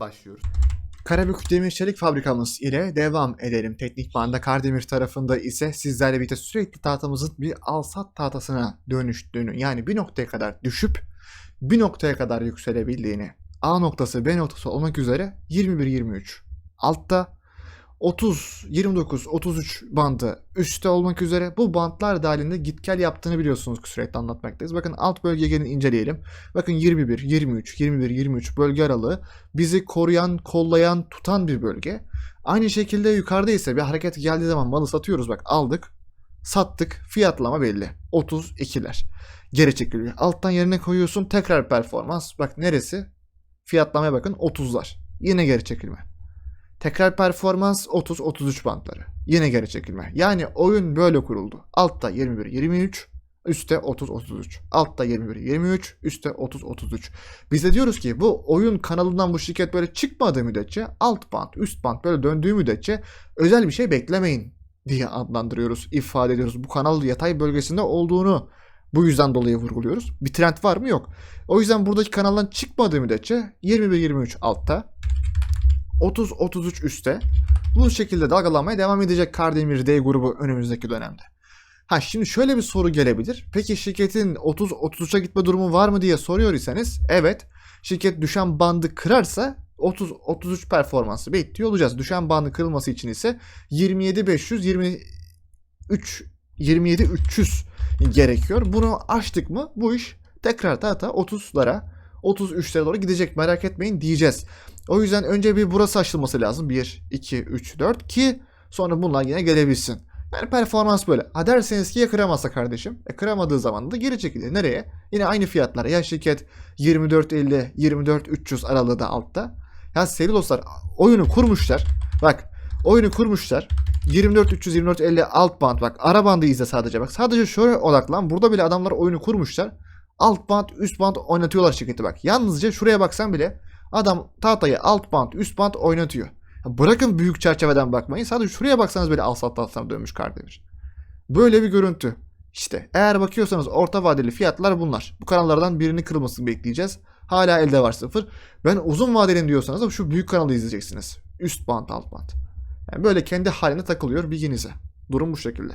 başlıyoruz. Karabük Demir Çelik Fabrikamız ile devam edelim. Teknik Banda Kardemir tarafında ise sizlerle birlikte sürekli tahtamızın bir alsat tahtasına dönüştüğünü yani bir noktaya kadar düşüp bir noktaya kadar yükselebildiğini A noktası B noktası olmak üzere 21-23 altta 30, 29, 33 bandı üstte olmak üzere bu bantlar dahilinde git gel yaptığını biliyorsunuz sürekli anlatmaktayız. Bakın alt bölgeye gelin inceleyelim. Bakın 21, 23, 21, 23 bölge aralığı bizi koruyan, kollayan, tutan bir bölge. Aynı şekilde yukarıda ise bir hareket geldiği zaman malı satıyoruz. Bak aldık, sattık, fiyatlama belli. 32'ler. Geri çekiliyor. Alttan yerine koyuyorsun tekrar performans. Bak neresi? Fiyatlamaya bakın 30'lar. Yine geri çekilme. Tekrar performans 30-33 bantları. Yine geri çekilme. Yani oyun böyle kuruldu. Altta 21-23, üstte 30-33. Altta 21-23, üstte 30-33. Biz de diyoruz ki bu oyun kanalından bu şirket böyle çıkmadığı müddetçe alt bant, üst bant böyle döndüğü müddetçe özel bir şey beklemeyin diye adlandırıyoruz, ifade ediyoruz. Bu kanal yatay bölgesinde olduğunu bu yüzden dolayı vurguluyoruz. Bir trend var mı? Yok. O yüzden buradaki kanaldan çıkmadığı müddetçe 21-23 altta, 30-33 üstte bu şekilde dalgalanmaya devam edecek Kardemir D grubu önümüzdeki dönemde. Ha şimdi şöyle bir soru gelebilir. Peki şirketin 30-33'e gitme durumu var mı diye soruyor iseniz evet. Şirket düşen bandı kırarsa 30-33 performansı bekliyor olacağız. Düşen bandı kırılması için ise 27-500 23 27-300 gerekiyor. Bunu aştık mı bu iş tekrar tahta 30'lara 33'lere doğru gidecek merak etmeyin diyeceğiz. O yüzden önce bir burası açılması lazım. 1, 2, 3, 4 ki sonra bunlar yine gelebilsin. Yani performans böyle. Ha derseniz ki ya kıramazsa kardeşim. E kıramadığı zaman da geri çekilir. Nereye? Yine aynı fiyatlar. Ya şirket 24.50, 24.300 aralığı da altta. Ya sevgili dostlar oyunu kurmuşlar. Bak oyunu kurmuşlar. 24.300, 24.50 alt band bak. Ara bandı izle sadece bak. Sadece şöyle odaklan. Burada bile adamlar oyunu kurmuşlar. Alt band, üst band oynatıyorlar şirketi bak. Yalnızca şuraya baksan bile Adam tahtayı alt bant üst bant oynatıyor. Bırakın büyük çerçeveden bakmayın. Sadece şuraya baksanız böyle al sat tahtasına dönmüş Kardemir. Böyle bir görüntü. İşte eğer bakıyorsanız orta vadeli fiyatlar bunlar. Bu kanallardan birini kırılmasını bekleyeceğiz. Hala elde var sıfır. Ben uzun vadeli diyorsanız da şu büyük kanalı izleyeceksiniz. Üst bant alt bant. Yani böyle kendi haline takılıyor bilginize. Durum bu şekilde.